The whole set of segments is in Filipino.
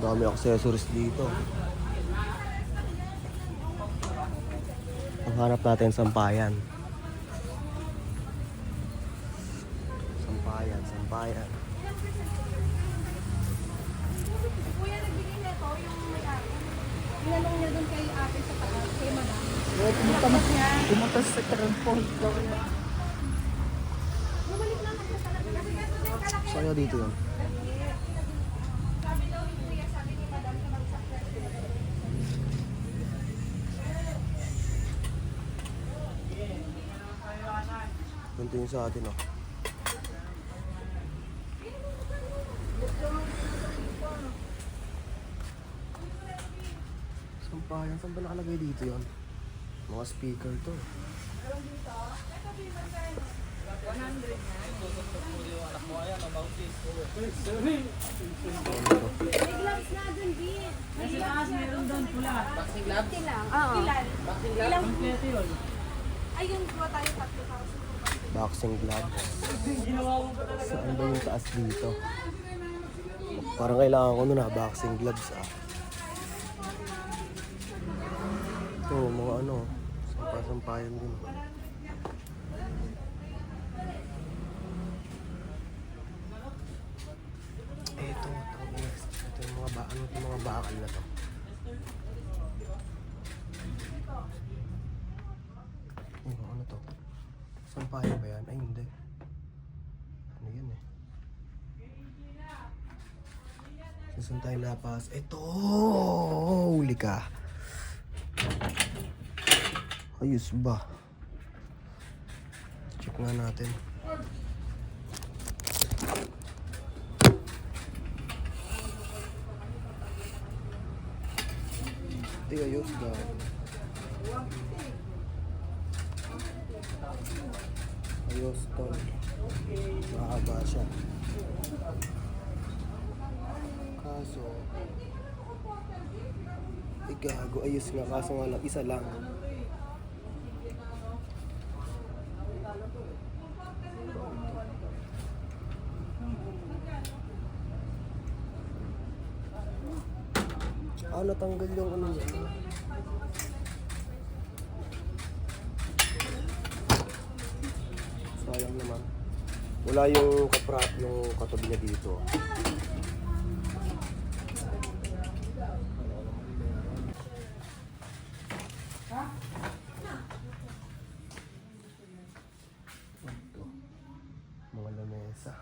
Dami accessories dito. Ang hanap natin sampayan. Sampayan, sampayan. Kuya, nagbigay na ito yung may-ari. Inanong niya dun kay ate sa taas, kay madam. Pumunta, pumunta sa transport. Bumalik lang ako talaga. Kasi kalaki. Saan dito yun? Sabi daw yung kuya, sabi ni madam sa magsakyan. Ganito yung sa atin, oh. Sampayan, saan ba nakalagay dito yon? Mga speaker to. May gloves na dun, Bin. May gloves na. Meron pula. Boxing gloves? lang. Oo. Ilan? Ilang? Ayun, kuha tayo 3,000. Boxing gloves. Saan ba yung taas dito? Parang kailangan ko nun ah, boxing gloves ah. Ito, mga ano, sampasampayan din. Ito, ito, yung mga ba, ano, yung mga bakal na to. Yung ano to? Sampayan ba yan? Ay, hindi. Ano yan eh? Saan tayo napas? Ito! Huli ka! Ayos ba? Check nga natin. Ito ayos ba? Ayos to. Mahaba siya. Kaso, igago, ayos nga. Kaso nga lang, isa lang. Ah, natanggal yung ano niya. Sayang naman. Wala yung kapra, yung katabi niya dito. Ito. Mga lamesa.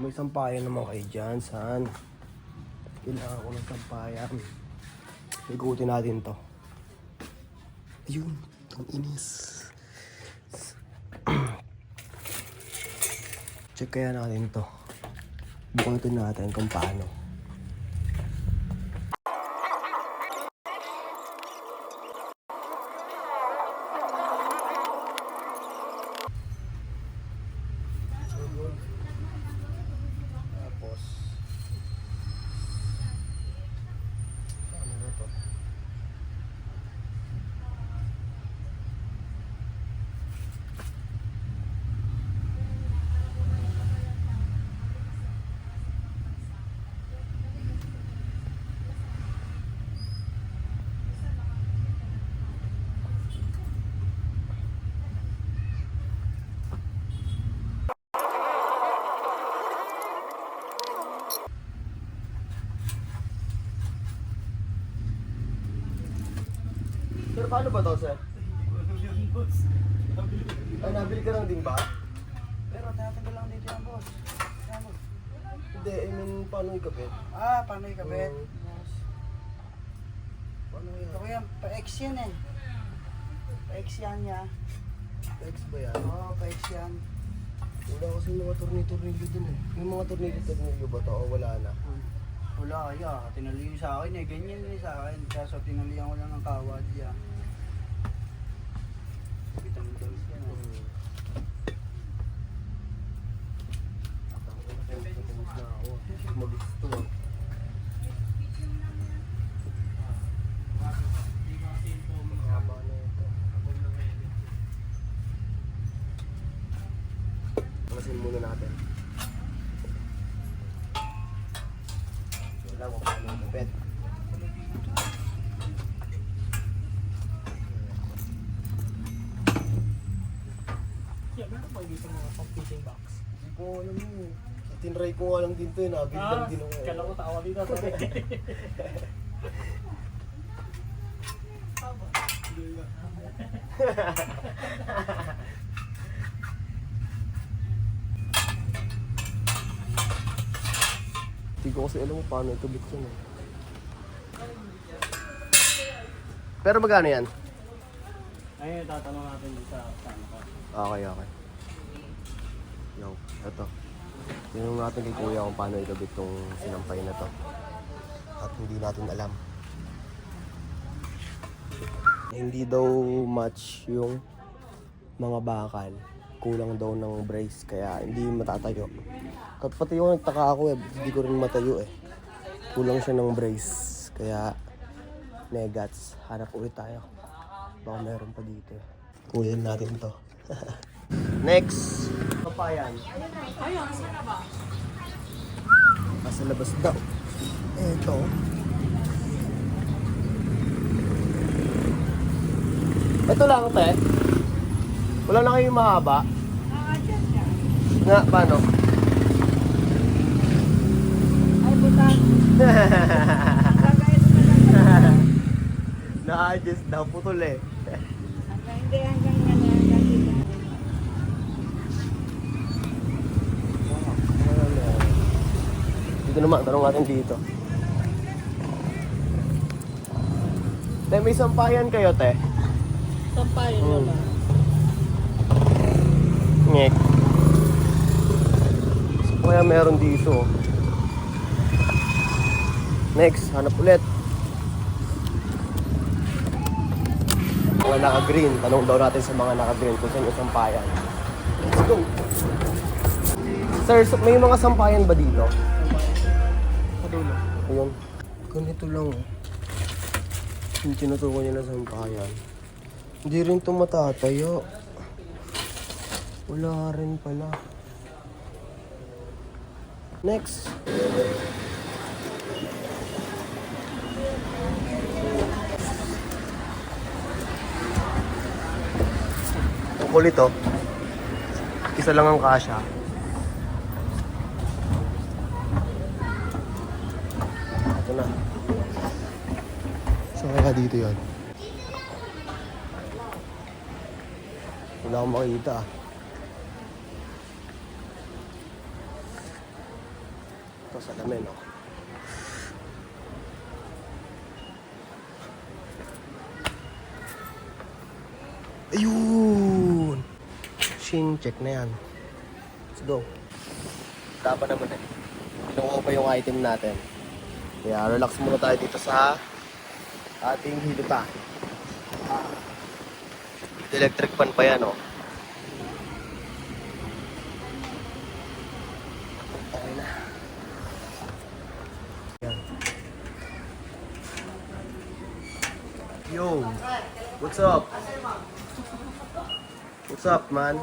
May sampayan naman kayo dyan, san? Kailangan ko ng sampayan. Igutin natin to. Ayun, ang inis. Check kaya natin to. Bukutin natin kung paano. Tapos, ano na to? Sir, paano ba to, sir? Ay, nabili ka lang din ba? Pero tinatanggal lang dito yan, boss. Ano? Hindi, I mean, paano ikapit? Ah, paano yung kabit? Oo. Boss. Paano Ito ko yan? yan, pa-X yan eh. Pa-X yan niya. X ba yan? Oo, pa-X yan. Wala kasi mga tornilyo dun eh. Yung mga tornilyo-tornilyo ba to o wala na? Wala kaya, tinaliyo sa akin eh. Ganyan eh sa akin. Kaso tinaliyan ko lang ng kawad yan. Bitang-bitang ito. Palasin muna natin. alam kung paano lumipit. Yeah, meron ba dito mga pang-fitting box? Hindi ko alam yun. Tinry ko nga lang din to eh. Nabili lang din ako eh. kala ko tawa dito. Hindi ko kasi alam kung paano ito buksan eh. Pero magkano yan? Ayun, tatanong natin dito sa sana ko. Okay, okay. Yo, ito. Tinanong natin kay kuya kung paano ikabit tong sinampay na to. At hindi natin alam. Hindi daw match yung mga bakal. Kulang daw ng brace kaya hindi matatayo. At pati yung nagtaka ako eh, hindi ko rin matayo eh. Kulang siya ng brace. Kaya negats. Hanap ulit tayo. Baka meron pa dito. Kunin natin to. Next! Papayan. Ayun, sana ba? Nasa labas daw. Eto. Ito lang, te. Wala na kayong mahaba. Ah. Nga, paano? Ay, butan. Hanggang ito na lang. Na-adjust daw, putol eh. Hanggang hindi, hanggang yan, hanggang dito. Naman, tanong natin dito. Te, may sampayan kayo, te. Sampayan Hmm. naman. Ngek. So, kaya meron dito. Next, hanap ulit. Mga naka-green. Tanong daw natin sa mga naka-green kung saan yung sampayan. Let's go. Sir, may mga sampayan ba dito? Sa dulo. Ayun. Ganito lang. oh. Yung tinutukoy niya na sampayan. Hindi rin ito matatayo. Wala rin pala. Next. Ang kulit oh. Isa lang ang kasha. Ito na. Kaya dito yon. Wala akong makita ah. Ito sa lamin oh. Ayun! Shin check na yan. Let's go. Tapa naman eh. Kinuha pa yung item natin. Kaya relax muna tayo dito sa ating hiluta. Ah. Electric fan pa yan, oh. Okay na. Yan. Yo, what's up? What's up, man?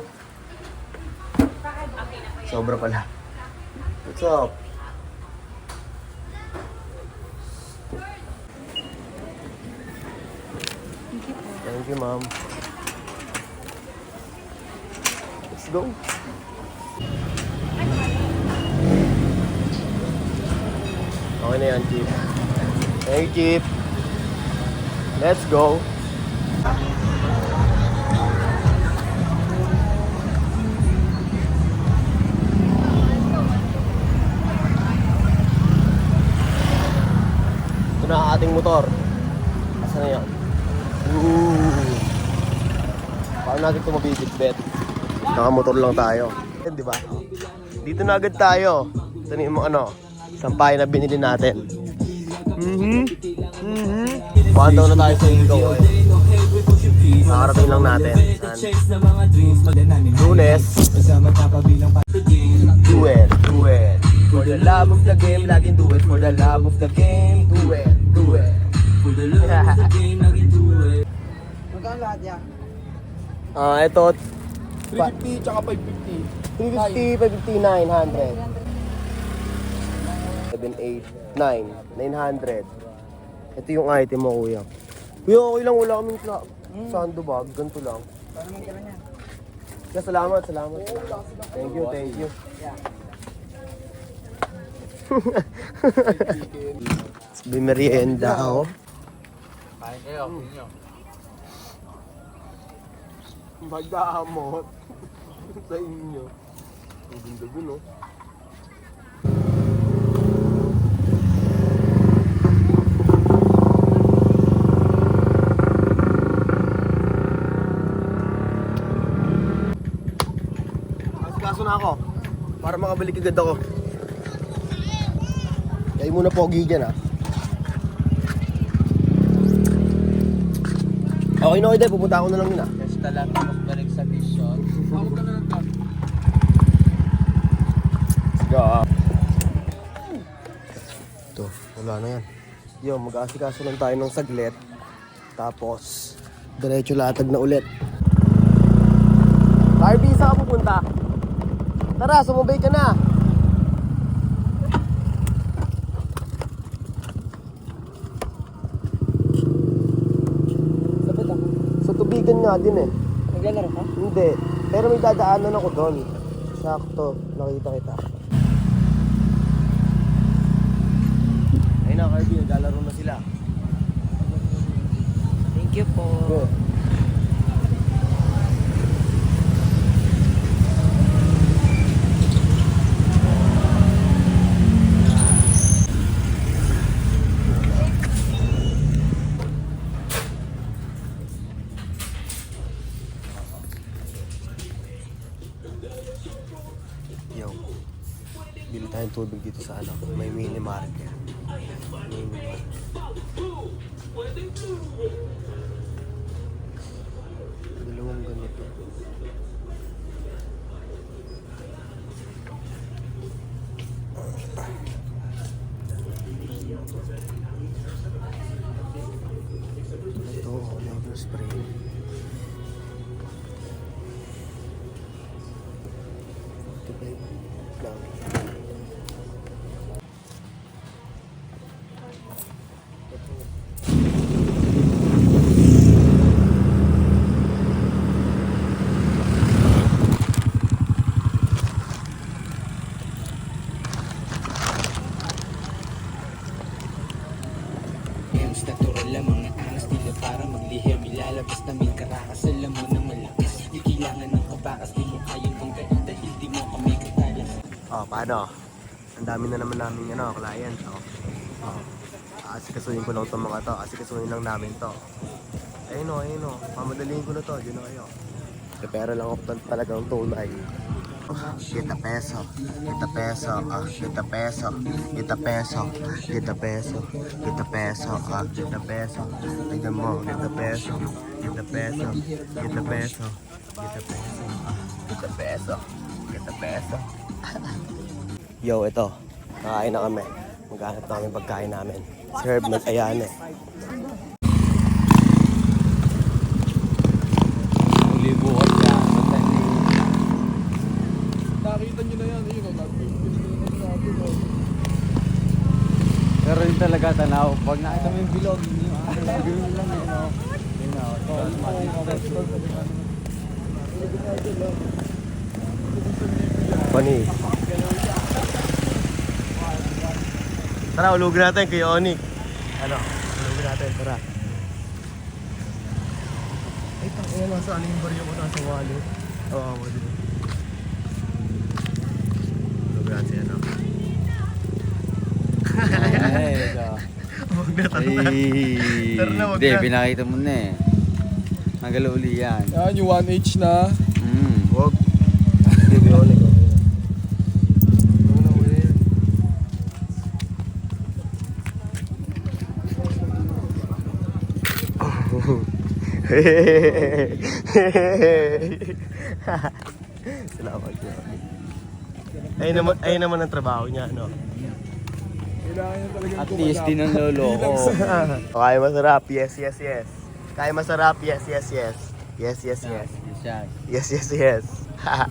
Sobra pala. What's up? Thank you, ma'am. Let's go. Okay na yan, Chief. Thank you, Chief. Let's go. Ito na ating motor. Asa na yan? Ooh. Paano natin ito mabibitbit? Nakamotor lang tayo. Yan, di ba? Dito na agad tayo. Ito mga ano, sampay na binili natin. Mhm. Mhm. Buwan daw na tayo sa Ikaw eh. Nakarating lang natin. Lunes. Do it, do it. For the love of the game, laging do it. For the love of the game, do it, do it. Magkano lahat yan? Ah, ito 350 tsaka 550. 350, 550, 900. 7, 8, 9. 900. Ito yung item mo, kuya. Kuya, okay lang. Wala kaming clock. Sandbag. Ganito lang. Kaya salamat, salamat. Thank you, thank you. Bimerienda ako. Kain kayo, ninyo. Magamot sa inyo. Ang ganda no? Kaso na ako. Para makabalik agad ako. Kaya muna pogi dyan ah. Okay na okay dahil pupunta ako na lang yun ah. Basta lang tapos balik sa mission. Ako ka na lang Go. Ito, wala na yan. Yo, mag-aasikaso lang tayo ng saglit. Tapos, diretso latag na ulit. Barbie, saan ka pupunta? Tara, sumubay ka na. Sabit ako. Sa tubigan nga din eh. Naglalaro ka? Hindi. Pero may dadaanan ako doon. Sakto, nakita kita. Ayun na, Carby, naglalaro na sila. Thank you po. Go. Tayong tubig dito sa ano, may mini market. Mini market. Dalawang ganito. Ito, water spray. Oh, paano? Ang dami na naman namin ano, client. Oh. Oh. Asikasuhin ko lang itong mga to. Asikasuhin lang namin to. Ayun o, ayun o. Mamadaliin ko na to. Diyan na kayo. Pera lang ako tal- talagang tunay. Kita peso, kita peso, ah, kita peso, kita peso, kita peso, kita peso, ah, kita peso. Tignan mo, kita peso, kita peso, kita peso, kita peso, ah, kita peso, kita peso. Yo, ito. Kakain na kami. Maghanap namin pagkain namin. Si Herb nag-ayan eh. Nakita nyo na yan. Nag- natin, oh. Pero yun talaga tanaw. Pag nakita mo yung bilog, yun yung ano, ganun lang eh, no? Yun na, oh. Tara, ulugin natin kay Onik. Ano? Ulugin natin, tara. Ay, tangina, nasa ano yung baryo ko nasa wallet. Oo, oh, wala din. Ulugin natin, ano? Ay, ito. Huwag na, tara na. Tara na, Hindi, na. pinakita mo na eh. Nagala uli yan. Yan, yung 1H na. Mm. Huwag. Hindi, kay Onik. okay na. Oo na, wala yan. Salamat niya. Ayun naman, ayun naman ang trabaho niya, no? At least din ang lolo ko. Kaya masarap, yes, yes, yes. Kaya masarap, yes, yes, yes. Yes, yes, yes. Yes, yes, yes.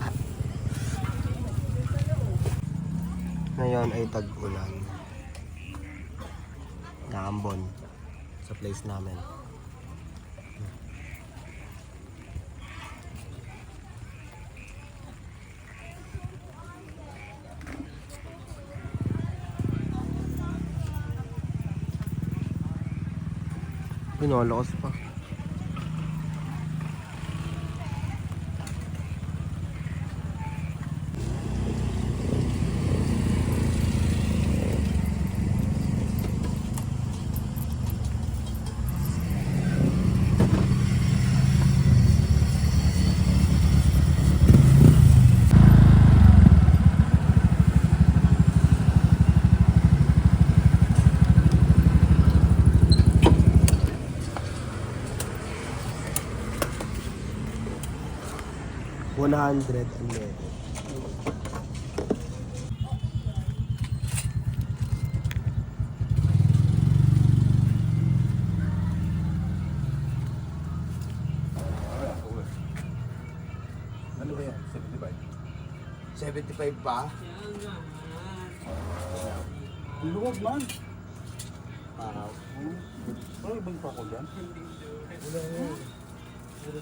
Ngayon ay tag-ulan. sa Ambon. Sa place namin. Pinalakas pa. One hundred unleaded. Ano ba yan? 75? 75 pa? Ang luwag man. Parang. Ano ibang pa ko dyan? Ito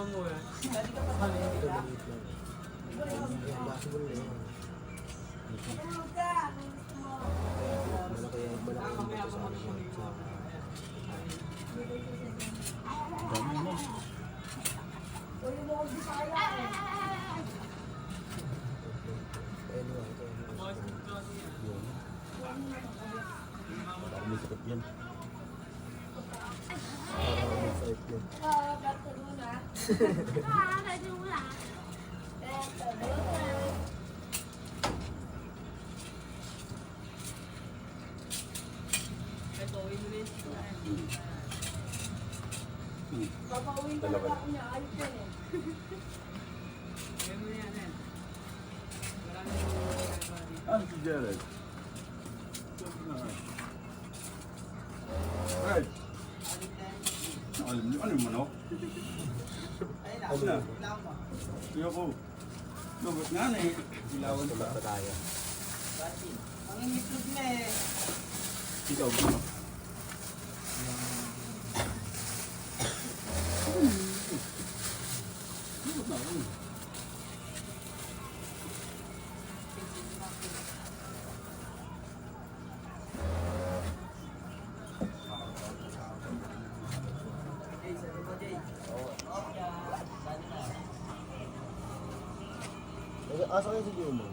kumaon mo eh. May yan eh. Ano si Jared? Right. Alam niyo, ano yung manok? Ano na? Tiyo ko. Lugot nga na eh. Ilawan pa. Pa tayo. Ikaw ba? Asa kayo si Jumo? Sa